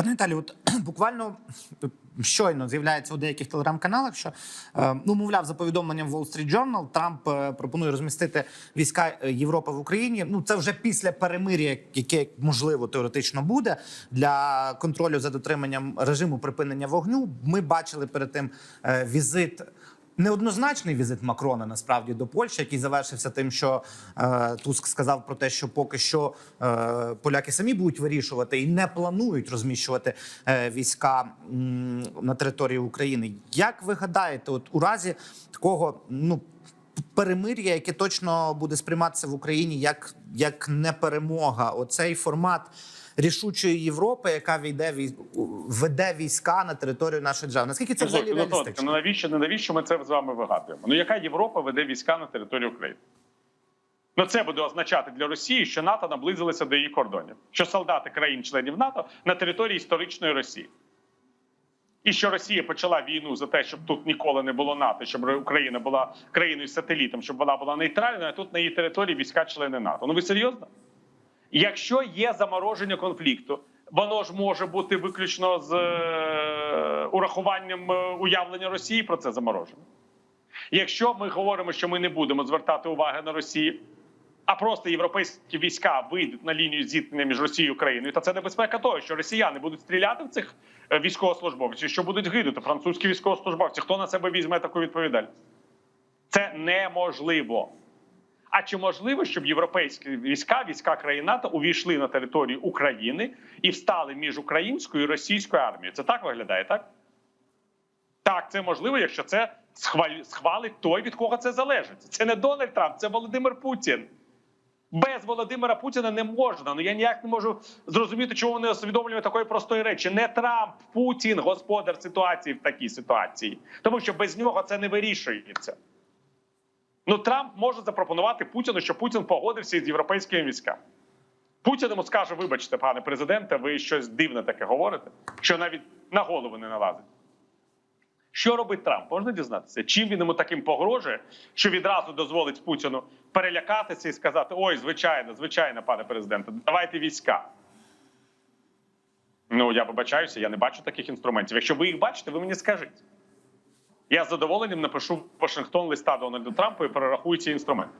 Пане Наталі, от буквально щойно з'являється у деяких телеграм-каналах, що е, ну мовляв, за повідомленням Wall Street Journal, Трамп е, пропонує розмістити війська е, Європи в Україні. Ну це вже після перемир'я, яке можливо теоретично буде для контролю за дотриманням режиму припинення вогню. Ми бачили перед тим е, візит. Неоднозначний візит Макрона насправді до Польщі, який завершився тим, що е, Туск сказав про те, що поки що е, поляки самі будуть вирішувати і не планують розміщувати е, війська м, на території України. Як ви гадаєте, от у разі такого ну перемир'я, яке точно буде сприйматися в Україні як, як не перемога, оцей формат рішучої Європи, яка війде веде війська на територію нашої держави? Наскільки це взагалі ну, Толік, реалістично? Ну навіщо навіщо ми це з вами вигадуємо? Ну яка Європа веде війська на територію України? Ну це буде означати для Росії, що НАТО наблизилося до її кордонів, що солдати країн-членів НАТО на території історичної Росії. І що Росія почала війну за те, щоб тут ніколи не було НАТО, щоб Україна була країною сателітом, щоб вона була нейтральною, а тут на її території війська-члени НАТО. Ну ви серйозно? Якщо є замороження конфлікту, воно ж може бути виключно з е, урахуванням е, уявлення Росії про це замороження. Якщо ми говоримо, що ми не будемо звертати уваги на Росію, а просто європейські війська вийдуть на лінію зіткнення між Росією і Україною, то це небезпека того, що росіяни будуть стріляти в цих е, військовослужбовців, що будуть гинути французькі військовослужбовці. Хто на себе візьме таку відповідальність? Це неможливо. А чи можливо, щоб європейські війська, війська країн НАТО увійшли на територію України і встали між українською і російською армією? Це так виглядає, так? Так, це можливо, якщо це схвалить той, від кого це залежить. Це не Дональд Трамп, це Володимир Путін. Без Володимира Путіна не можна. Ну я ніяк не можу зрозуміти, чому вони усвідомлюють такої простої речі. Не Трамп, Путін, господар ситуації в такій ситуації, тому що без нього це не вирішується. Ну, Трамп може запропонувати Путіну, що Путін погодився із європейськими військами. Путін йому скаже: вибачте, пане президенте, ви щось дивне таке говорите, що навіть на голову не налазить. Що робить Трамп? Можна дізнатися, чим він йому таким погрожує, що відразу дозволить Путіну перелякатися і сказати: Ой, звичайно, звичайно, пане президенте, давайте війська. Ну я вибачаюся, я не бачу таких інструментів. Якщо ви їх бачите, ви мені скажіть. Я з задоволенням напишу в Вашингтон листа Дональду Трампу і перерахую ці інструменти.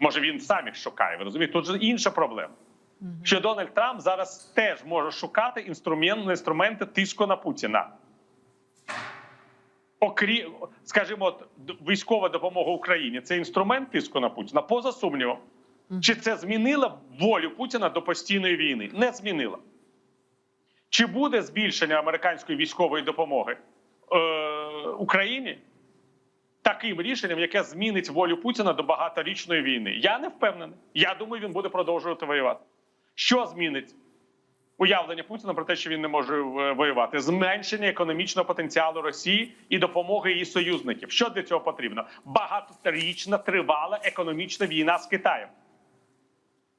Може він сам їх шукає. Ви розумієте? Тут же інша проблема. Що Дональд Трамп зараз теж може шукати інструмент, інструменти тиску на Путіна. Окрім, скажімо, от, військова допомога Україні це інструмент тиску на Путіна, поза сумнівом. Чи це змінило волю Путіна до постійної війни? Не змінило. Чи буде збільшення американської військової допомоги е, Україні таким рішенням, яке змінить волю Путіна до багаторічної війни? Я не впевнений. Я думаю, він буде продовжувати воювати. Що змінить уявлення Путіна про те, що він не може е, воювати? Зменшення економічного потенціалу Росії і допомоги її союзників. Що для цього потрібно? Багаторічна тривала економічна війна з Китаєм.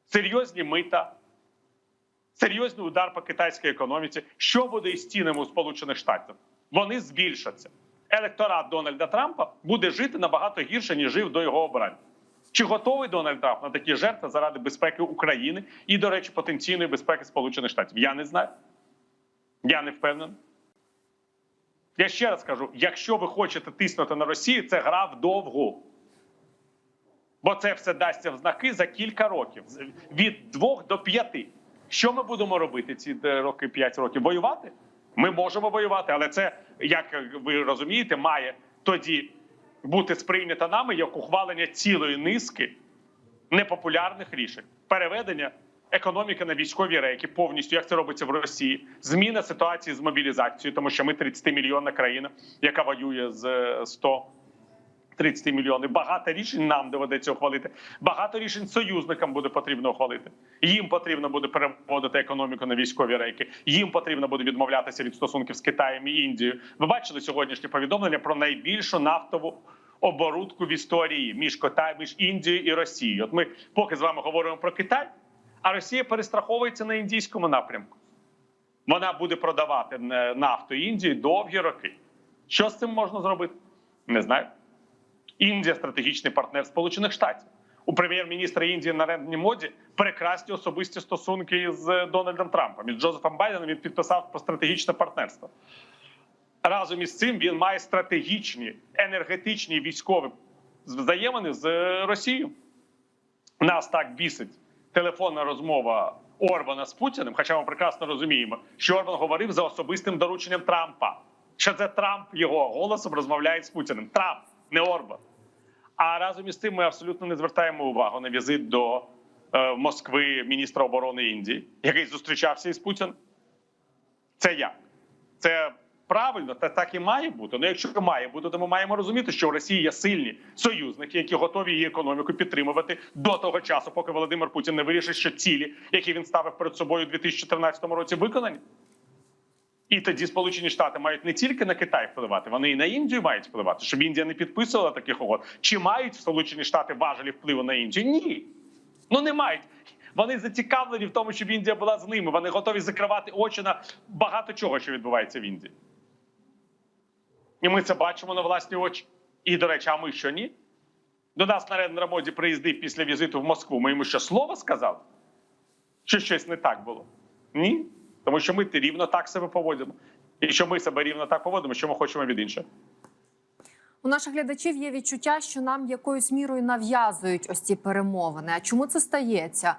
Серйозні мита, серйозний удар по китайській економіці. Що буде із цінами у Сполучених Штатів? Вони збільшаться. Електорат Дональда Трампа буде жити набагато гірше, ніж жив до його обрання. Чи готовий Дональд Трамп на такі жертви заради безпеки України і, до речі, потенційної безпеки Сполучених Штатів? Я не знаю. Я не впевнений. Я ще раз кажу: якщо ви хочете тиснути на Росію, це гра вдовгу. Бо це все дасться в знаки за кілька років від двох до п'яти. Що ми будемо робити ці е, роки, п'ять років? Воювати? Ми можемо воювати, але це, як ви розумієте, має тоді бути сприйнято нами як ухвалення цілої низки непопулярних рішень, переведення економіки на військові рейки повністю, як це робиться в Росії, зміна ситуації з мобілізацією, тому що ми 30 мільйонна країна, яка воює з е, 100 30 мільйонів. Багато рішень нам доведеться ухвалити. Багато рішень союзникам буде потрібно ухвалити. Їм потрібно буде переводити економіку на військові рейки. Їм потрібно буде відмовлятися від стосунків з Китаєм і Індією. Ви бачили сьогоднішнє повідомлення про найбільшу нафтову оборудку в історії між Китаєм, між Індією і Росією. От ми поки з вами говоримо про Китай, а Росія перестраховується на індійському напрямку. Вона буде продавати е, нафту Індії довгі роки. Що з цим можна зробити? Не знаю. Індія стратегічний партнер Сполучених Штатів. у прем'єр-міністра Індії Нарендні Моді прекрасні особисті стосунки з Дональдом Трампом. І Джозефом Байденом він підписав про стратегічне партнерство. Разом із цим він має стратегічні енергетичні військові взаємини з Росією. Нас так бісить телефонна розмова Орбана з Путіним, хоча ми прекрасно розуміємо, що Орбан говорив за особистим дорученням Трампа. Що це Трамп його голосом розмовляє з Путіним. Трамп, не Орбан. А разом із тим ми абсолютно не звертаємо увагу на візит до е, Москви міністра оборони Індії, який зустрічався із Путіним. Це як? Це правильно, та так і має бути. Ну, якщо має бути, то ми маємо розуміти, що в Росії є сильні союзники, які готові її економіку підтримувати до того часу, поки Володимир Путін не вирішить, що цілі, які він ставив перед собою у 2014 році, виконані. І тоді Сполучені Штати мають не тільки на Китай впливати, вони і на Індію мають впливати, щоб Індія не підписувала таких угод. Чи мають Сполучені Штати важелі впливу на Індію? Ні. Ну не мають. Вони зацікавлені в тому, щоб Індія була з ними. Вони готові закривати очі на багато чого, що відбувається в Індії. І ми це бачимо на власні очі. І, до речі, а ми що ні? До нас Нарендра Моді приїздив після візиту в Москву. Ми йому що слово сказали? Що щось не так було? Ні. Тому що ми рівно так себе поводимо. І що ми себе рівно так поводимо, що ми хочемо від інших. У наших глядачів є відчуття, що нам якоюсь мірою нав'язують ось ці перемовини. А чому це стається?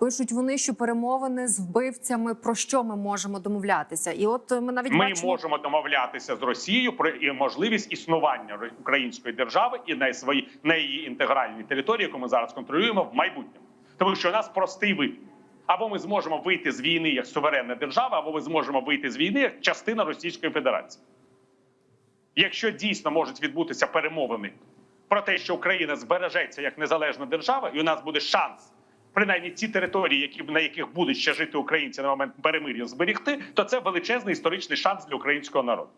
Пишуть вони, що перемовини з вбивцями про що ми можемо домовлятися? І от ми навіть Ми бачимо... можемо домовлятися з Росією про можливість існування української держави і на свої на її інтегральній території, яку ми зараз контролюємо в майбутньому, тому що у нас простий вибір. Або ми зможемо вийти з війни як суверенна держава, або ми зможемо вийти з війни як частина Російської Федерації. Якщо дійсно можуть відбутися перемовини про те, що Україна збережеться як незалежна держава, і у нас буде шанс, принаймні ті території, які на яких будуть ще жити українці на момент перемир'я, зберігти, то це величезний історичний шанс для українського народу.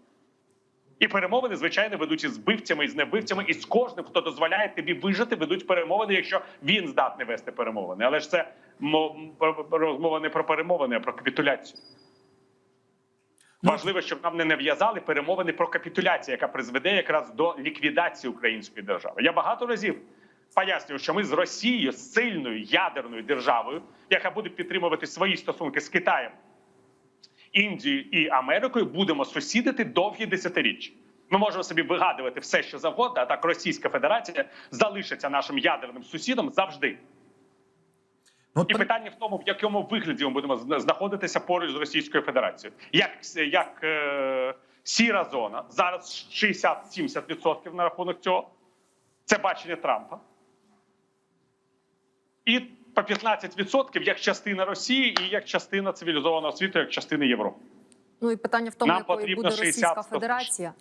І перемовини, звичайно, ведуть із збивцями, і з небивцями, і з кожним, хто дозволяє тобі вижити, ведуть перемовини, якщо він здатний вести перемовини. Але ж це розмова не про перемовини, а про капітуляцію. Важливо, щоб нам не нав'язали перемовини про капітуляцію, яка призведе якраз до ліквідації української держави. Я багато разів пояснював, що ми з Росією, з сильною ядерною державою, яка буде підтримувати свої стосунки з Китаєм, Індією і Америкою, будемо сусідити довгі десятиріччя. Ми можемо собі вигадувати все, що завгодно, а так Російська Федерація залишиться нашим ядерним сусідом завжди. Ну, І питання в тому, в якому вигляді ми будемо знаходитися поруч з Російською Федерацією. Як, як е, сіра зона, зараз 60-70% на рахунок цього. Це бачення Трампа. І по 15% як частина Росії і як частина цивілізованого світу, як частина Європи. Ну і питання в тому, Нам якою буде 60 Російська. Федерація.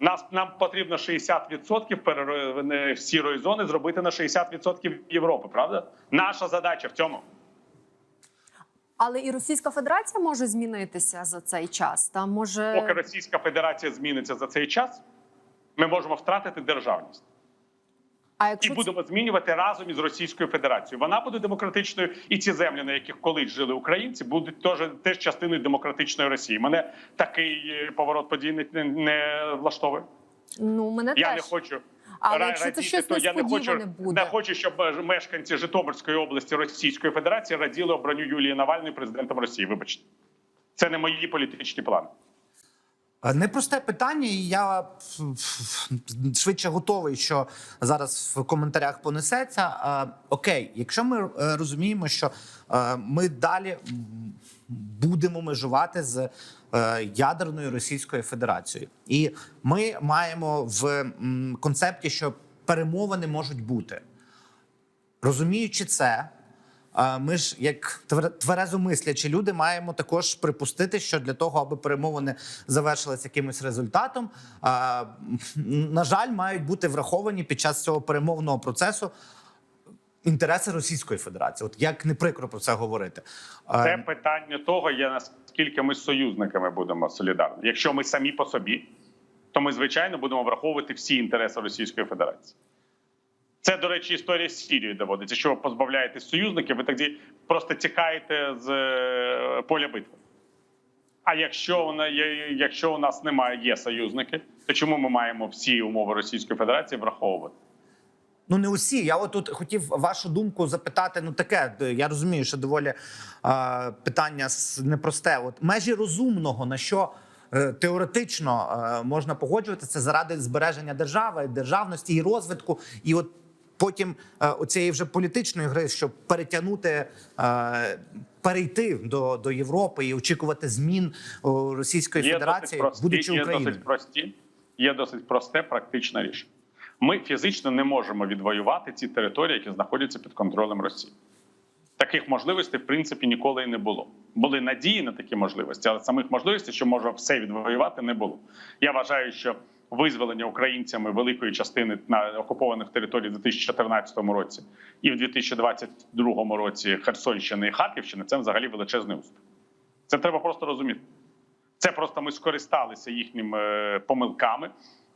Нас нам потрібно 60% переро- сірої зони зробити на 60% Європи. Правда? Наша задача в цьому. Але і Російська Федерація може змінитися за цей час. Там може Поки Російська Федерація зміниться за цей час, ми можемо втратити державність а і якщо це- будемо змінювати разом із Російською Федерацією. Вона буде демократичною, і ці землі, на яких колись жили українці, будуть теж, теж частиною демократичної Росії. Мене такий е, поворот подій не, не, не влаштовує. ну мене Я теж не хочу. Але ра- якщо це щось то я не хочу, буде? не хочу, щоб е, мешканці Житомирської області Російської Федерації раділи обранню Юлії Навальної президентом Росії. Вибачте, це не мої політичні плани. Е, Непросте питання, і я швидше готовий, що зараз в коментарях понесеться. Е, Окей, якщо ми е, розуміємо, що ми далі будемо межувати з ядерною Російською Федерацією, і ми маємо в концепті, що перемовини можуть бути. Розуміючи це, ми ж, як твер- тверезомислячі люди, маємо також припустити, що для того, аби перемовини завершилися якимось результатом, на жаль, мають бути враховані під час цього перемовного процесу інтереси Російської Федерації. От як не прикро про це говорити. Це питання того, є наскільки ми з союзниками будемо солідарні. Якщо ми самі по собі, то ми звичайно будемо враховувати всі інтереси Російської Федерації. Це, до речі, історія з Сірією доводиться. Що ви позбавляєтесь союзників, ви тоді просто тікаєте з е, поля битви. А якщо якщо у нас немає є союзники, то чому ми маємо всі умови Російської Федерації враховувати? Ну не усі. Я от тут хотів вашу думку запитати. Ну таке я розумію, що доволі е, питання непросте. От межі розумного на що е, теоретично е, можна погоджуватися заради збереження держави, державності і розвитку, і от потім е, оцієї вже політичної гри, щоб перетягнути. Е, Перейти до, до Європи і очікувати змін о, Російської Є Федерації, прості, будучи є Україною. досить прості, є досить просте практичне рішення. Ми фізично не можемо відвоювати ці території, які знаходяться під контролем Росії. Таких можливостей, в принципі, ніколи і не було. Були надії на такі можливості, але самих можливостей, що можна все відвоювати, не було. Я вважаю, що визволення українцями великої частини на окупованих територій у 2014 році і в 2022 році Херсонщини і Харківщини це взагалі величезний успіх. Це треба просто розуміти. Це просто ми скористалися їхніми е, помилками,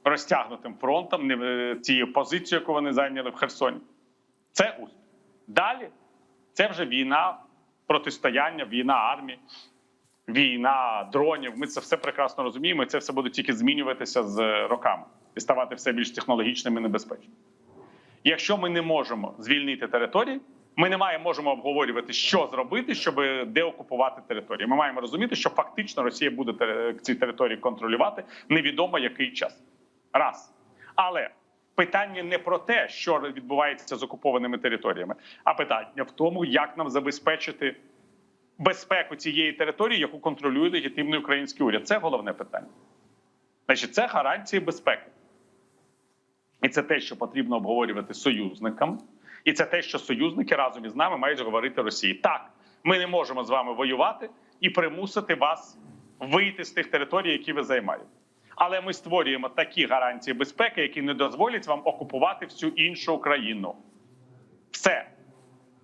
розтягнутим фронтом, не е, цією позицією, яку вони зайняли в Херсоні. Це успіх. Далі це вже війна, протистояння, війна армії, війна дронів. Ми це все прекрасно розуміємо. і Це все буде тільки змінюватися з роками і ставати все більш технологічним і небезпечним. Якщо ми не можемо звільнити території, ми не маємо можемо обговорювати, що зробити, щоб деокупувати території. Ми маємо розуміти, що фактично Росія буде те- ці території контролювати невідомо який час. Раз. Але питання не про те, що відбувається з окупованими територіями, а питання в тому, як нам забезпечити безпеку цієї території, яку контролює легітимний український уряд. Це головне питання. Значить, це гарантії безпеки. І це те, що потрібно обговорювати з союзниками, і це те, що союзники разом із нами мають говорити Росії. Так, ми не можемо з вами воювати і примусити вас вийти з тих територій, які ви займаєте. Але ми створюємо такі гарантії безпеки, які не дозволять вам окупувати всю іншу Україну. Все.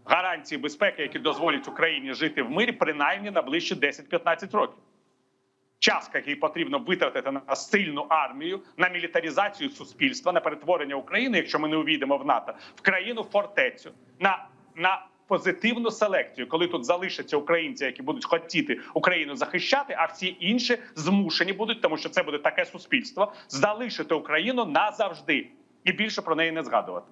Гарантії безпеки, які дозволять Україні жити в мирі, принаймні на ближчі 10-15 років час, який потрібно витратити на сильну армію, на мілітаризацію суспільства, на перетворення України, якщо ми не увійдемо в НАТО, в країну фортецю, на, на позитивну селекцію, коли тут залишаться українці, які будуть хотіти Україну захищати, а всі інші змушені будуть, тому що це буде таке суспільство, залишити Україну назавжди і більше про неї не згадувати.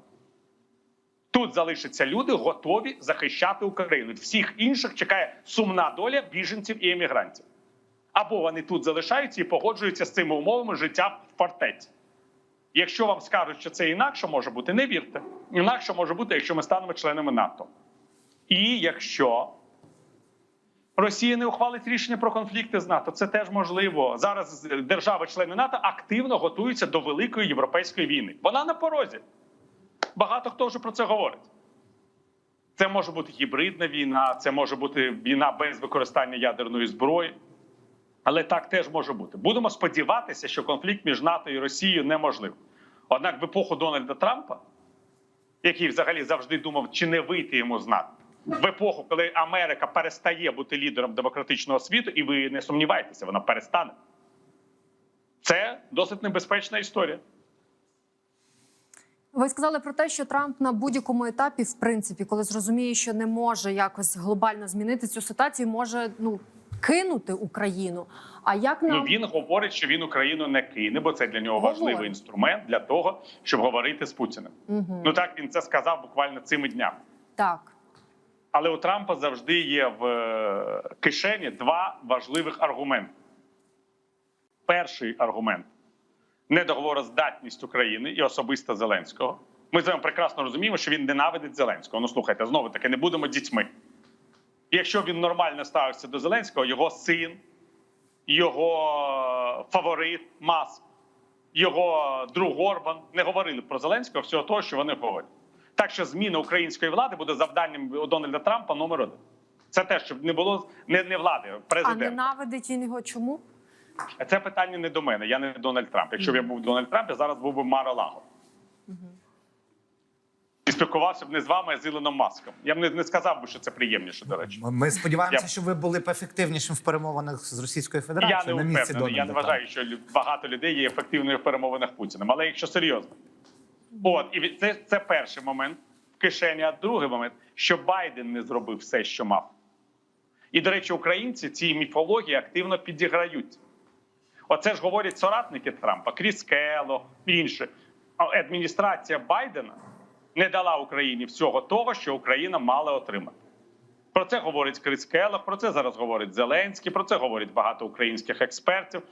Тут залишаться люди, готові захищати Україну. Всіх інших чекає сумна доля біженців і емігрантів або вони тут залишаються і погоджуються з цими умовами життя в фортеці. Якщо вам скажуть, що це інакше може бути, не вірте. Інакше може бути, якщо ми станемо членами НАТО. І якщо Росія не ухвалить рішення про конфлікти з НАТО, це теж можливо. Зараз держави-члени НАТО активно готуються до великої європейської війни. Вона на порозі. Багато хто вже про це говорить. Це може бути гібридна війна, це може бути війна без використання ядерної зброї. Але так теж може бути. Будемо сподіватися, що конфлікт між НАТО і Росією неможливий. Однак, в епоху Дональда Трампа, який взагалі завжди думав, чи не вийти йому з НАТО, в епоху, коли Америка перестає бути лідером демократичного світу, і ви не сумніваєтеся, вона перестане. Це досить небезпечна історія. Ви сказали про те, що Трамп на будь-якому етапі, в принципі, коли зрозуміє, що не може якось глобально змінити цю ситуацію, може ну кинути Україну. А як нам Ну він говорить, що він Україну не кине, бо це для нього Говорить. важливий інструмент для того, щоб говорити з Путіним. Угу. Ну так він це сказав буквально цими днями. так? Але у Трампа завжди є в е, кишені два важливих аргументи. Перший аргумент недоговороздатність України і особисто Зеленського. Ми з вами прекрасно розуміємо, що він ненавидить Зеленського. Ну слухайте, знову таки, не будемо дітьми. Якщо він нормально ставився до Зеленського, його син, його фаворит Маск, його друг Орбан не говорили про Зеленського всього того, що вони говорять. Так що зміна української влади буде завданням Дональда Трампа номер один. Це те, щоб не було не, не влади, А президента. ненавидить він його чому? Це питання не до мене. Я не Дональд Трамп. Якщо б я був Дональд Трамп, я зараз був би Мара Лаго. І спілкувався б не з вами, а з Ілоном Маском. Я б не, не сказав би, що це приємніше, до речі. Ми сподіваємося, Я- що ви були б ефективним в перемовинах з Російською Федерацією Я не на місці впевнений. Я Дональда не вважаю, що лю- багато людей є ефективною в перемовинах Путіним. Але якщо серйозно, от і від- це, це перший момент в кишені. А другий момент, що Байден не зробив все, що мав. І до речі, українці ці міфології активно підіграють. Оце ж говорять соратники Трампа, Кріс Келло, інші. Адміністрація Байдена не дала Україні всього того, що Україна мала отримати. Про це говорить Крис Келлах, про це зараз говорить Зеленський, про це говорить багато українських експертів.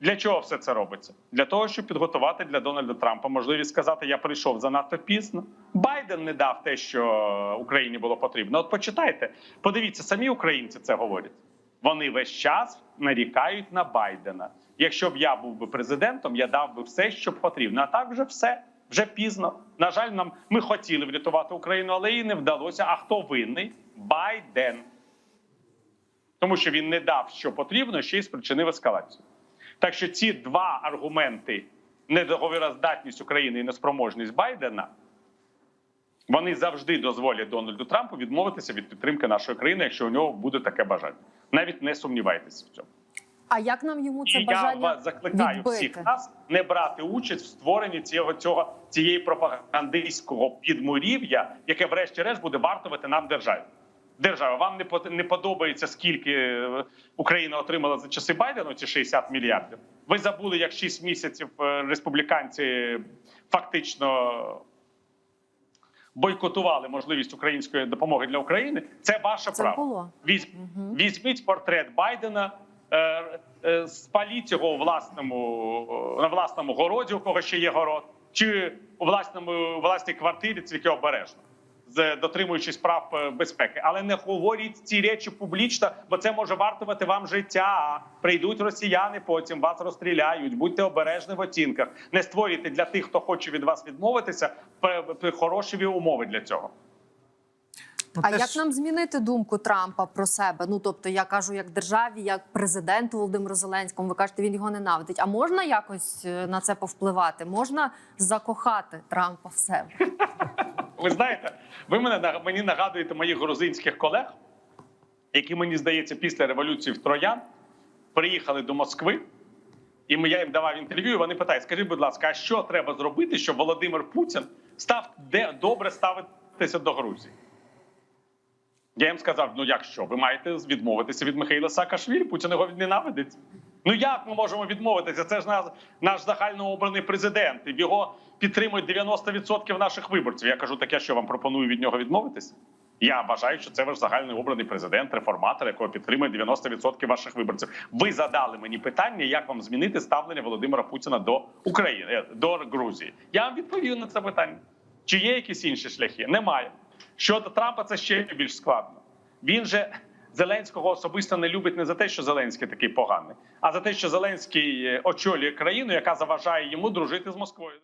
Для чого все це робиться? Для того, щоб підготувати для Дональда Трампа можливість сказати: я прийшов занадто пізно. Байден не дав те, що Україні було потрібно. От почитайте, подивіться, самі українці це говорять. Вони весь час нарікають на Байдена. Якщо б я був би президентом, я дав би все, що потрібно. А так вже все вже пізно. На жаль, нам ми хотіли врятувати Україну, але їй не вдалося. А хто винний? Байден. Тому що він не дав, що потрібно, ще й спричинив ескалацію. Так що ці два аргументи недоговіроздатність України і неспроможність Байдена. Вони завжди дозволять Дональду Трампу відмовитися від підтримки нашої країни, якщо у нього буде таке бажання. Навіть не сумнівайтеся в цьому. А як нам йому це І я бажання вас закликаю відбити? всіх нас не брати участь в створенні цього цього цієї пропагандистського підмурів'я, яке, врешті-решт, буде вартувати нам державі. Держава, вам не не подобається, скільки е, Україна отримала за часи Байдена, ці 60 мільярдів. Ви забули, як 6 місяців е, республіканці фактично бойкотували можливість української допомоги для України. Це ваше Це право. було. Візь, угу. Візьміть портрет Байдена, е, е, спаліть його у власному на власному городі, у кого ще є город, чи у власному власній квартирі, тільки обережно, дотримуючись прав е, безпеки. Але не говоріть ці речі публічно, бо це може вартувати вам життя. Прийдуть росіяни, потім вас розстріляють. Будьте обережні в оцінках. Не створюйте для тих, хто хоче від вас відмовитися, хороші умови для цього. Ну, А теж- як нам змінити думку Трампа про себе? Ну тобто, я кажу, як державі, як президенту Володимиру Зеленському, ви кажете, він його ненавидить. А можна якось е, на це повпливати? Можна закохати Трампа в себе? Ви знаєте, ви мене мені нагадуєте моїх грузинських колег, які мені здається, після революції в Троян приїхали до Москви, і я їм давав інтерв'ю. і Вони питають: скажіть, будь ласка, а що треба зробити, щоб Володимир Путін став де добре ставитися до Грузії? Я їм сказав: ну як що, ви маєте відмовитися від Михайла Саакашвілі, Путін його ненавидить. Ну як ми можемо відмовитися? Це ж наш, наш загальнообраний президент. І його підтримують 90% наших виборців. Я кажу, так я що вам пропоную від нього відмовитися? Я вважаю, що це ваш загальний обраний президент, реформатор, якого підтримує 90% ваших виборців. Ви задали мені питання, як вам змінити ставлення Володимира Путіна до України, е, до Грузії. Я вам відповів на це питання. Чи є якісь інші шляхи? Немає. Щодо Трампа, це ще більш складно. Він же Зеленського особисто не любить не за те, що Зеленський такий поганий, а за те, що Зеленський е, очолює країну, яка заважає йому дружити з Москвою.